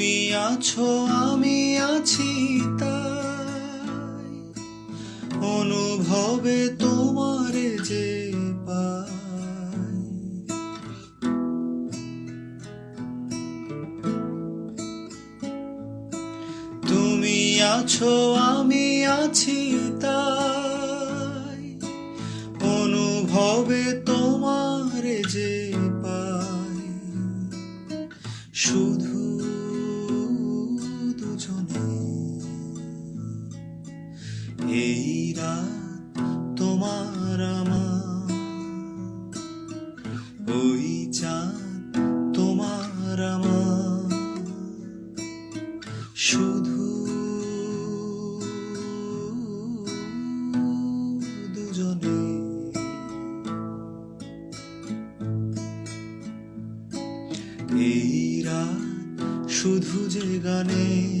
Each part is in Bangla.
আছো, আমি আছি তাই। অনুভবে তোমারে যে তুমি আছো, আমি আছি তাই। অনুভবে তোমার যে পাই। এই রাত তোমার আমার। ওই চাঁদ তোমার আমার। শুধু দুজনে। এই রাত শুধু যে গানে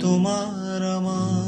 তোমার আমার